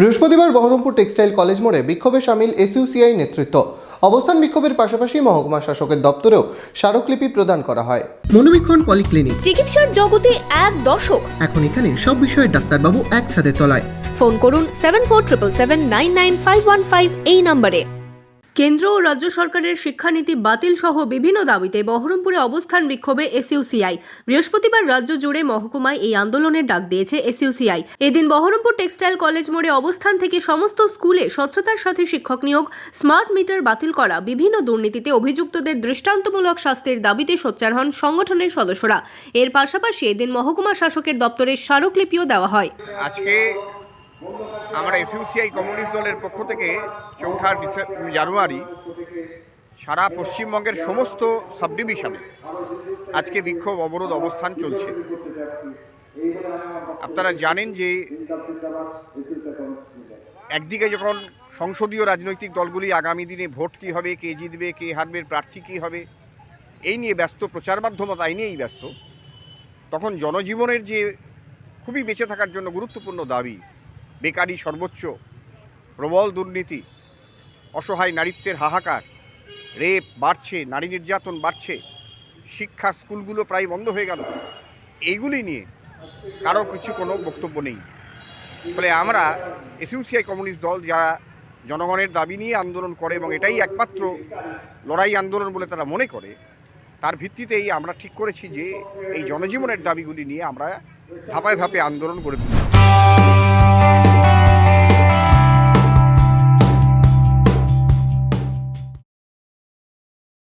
বৃহস্পতিবার Baharampur textile college মোড়ে বিক্ষোভে সামিল এসইউসিআই নেতৃত্ব। অবস্থান বিক্ষোভের পাশাপাশি মহকুমা শাসকের দপ্তরেও স্মারকলিপি প্রদান করা হয়। মনোবীক্ষণ পলিক্লিনিক। চিকিৎসার জগতে এক দশক এখন এখানে সব বিষয়ে ডাক্তারবাবু একসাথে তলায়। ফোন করুন seven four triple seven nine nine five one five এই নম্বরে। কেন্দ্র ও রাজ্য সরকারের শিক্ষানীতি বাতিল সহ বিভিন্ন দাবিতে বহরমপুরে অবস্থান বিক্ষোভে এসইউসিআই। বৃহস্পতিবার রাজ্য জুড়ে মহকুমায় এই আন্দোলনের ডাক দিয়েছে এসইউসিআই। এদিন বহরমপুর টেক্সটাইল কলেজ মোড়ে অবস্থান থেকে সমস্ত স্কুলে স্বচ্ছতার সাথে শিক্ষক নিয়োগ, স্মার্ট মিটার বাতিল করা, বিভিন্ন দুর্নীতিতে অভিযুক্তদের দৃষ্টান্তমূলক শাস্তির দাবিতে সোচ্চার হন সংগঠনের সদস্যরা। এর পাশাপাশি এদিন মহকুমা শাসকের দপ্তরের স্মারকলিপিও দেওয়া হয়। আজকে আমরা এসইউসিআই কমিউনিস্ট দলের পক্ষ থেকে চৌঠা জানুয়ারি সারা পশ্চিমবঙ্গের সমস্ত সাব ডিভিশনে আজকে বিক্ষোভ, অবরোধ, অবস্থান চলছে। আপনারা জানেন যে একদিকে যখন সংসদীয় রাজনৈতিক দলগুলি আগামী দিনে ভোট কী হবে, কে জিতবে, কে হারবে, প্রার্থী কী হবে, এই নিয়ে ব্যস্ত, প্রচার মাধ্যম তাই নিয়েই ব্যস্ত, তখন জনজীবনের যে খুবই বেঁচে থাকার জন্য গুরুত্বপূর্ণ দাবি বেকারি সর্বোচ্চ, প্রবল দুর্নীতি, অসহায় নারীত্বের হাহাকার, রেপ বাড়ছে, নারী নির্যাতন বাড়ছে, শিক্ষা স্কুলগুলো প্রায় বন্ধ হয়ে গেল। এইগুলি নিয়ে কারও কিছু কোনো বক্তব্য নেই। ফলে আমরা এসইউসিআই কমিউনিস্ট দল যারা জনগণের দাবি নিয়ে আন্দোলন করে এবং এটাই একমাত্র লড়াই আন্দোলন বলে তারা মনে করে, তার ভিত্তিতেই আমরা ঠিক করেছি যে এই জনজীবনের দাবিগুলি নিয়ে আমরা ধাপায় ধাপে আন্দোলন গড়ে তুলব।